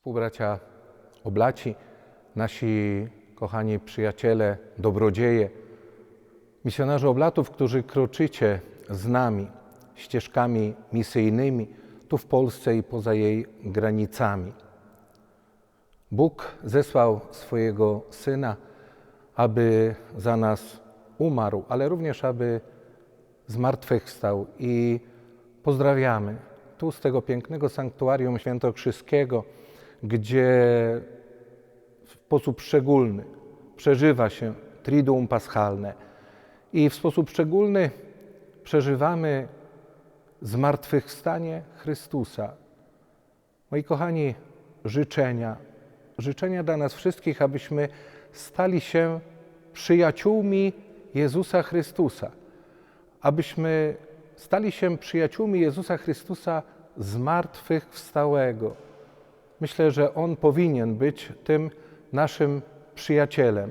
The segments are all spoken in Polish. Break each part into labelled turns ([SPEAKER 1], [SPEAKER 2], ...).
[SPEAKER 1] Współbracia oblaci, nasi kochani przyjaciele, dobrodzieje, misjonarze oblatów, którzy kroczycie z nami ścieżkami misyjnymi tu w Polsce i poza jej granicami. Bóg zesłał swojego Syna, aby za nas umarł, ale również aby zmartwychwstał i pozdrawiamy tu z tego pięknego sanktuarium świętokrzyskiego, gdzie w sposób szczególny przeżywa się Triduum Paschalne i w sposób szczególny przeżywamy zmartwychwstanie Chrystusa. Moi kochani, życzenia, życzenia dla nas wszystkich, abyśmy stali się przyjaciółmi Jezusa Chrystusa, abyśmy stali się przyjaciółmi Jezusa Chrystusa zmartwychwstałego. Myślę, że On powinien być tym naszym przyjacielem.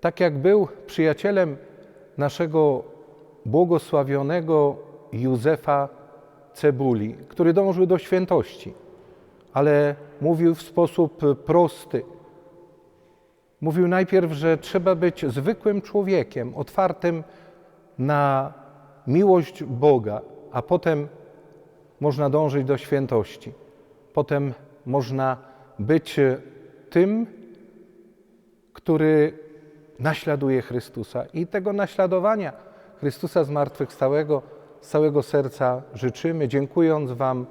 [SPEAKER 1] Tak jak był przyjacielem naszego błogosławionego Józefa Cebuli, który dążył do świętości, ale mówił w sposób prosty. Mówił najpierw, że trzeba być zwykłym człowiekiem, otwartym na miłość Boga, a potem można dążyć do świętości. Potem można być tym, który naśladuje Chrystusa. I tego naśladowania Chrystusa zmartwychwstałego z całego serca życzymy, dziękując Wam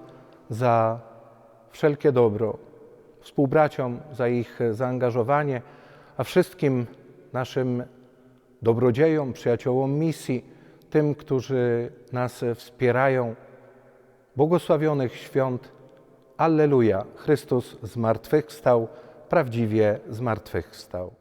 [SPEAKER 1] za wszelkie dobro, współbraciom za ich zaangażowanie, a wszystkim naszym dobrodziejom, przyjaciołom misji, tym, którzy nas wspierają. Błogosławionych świąt. Alleluja! Chrystus zmartwychwstał, prawdziwie zmartwychwstał.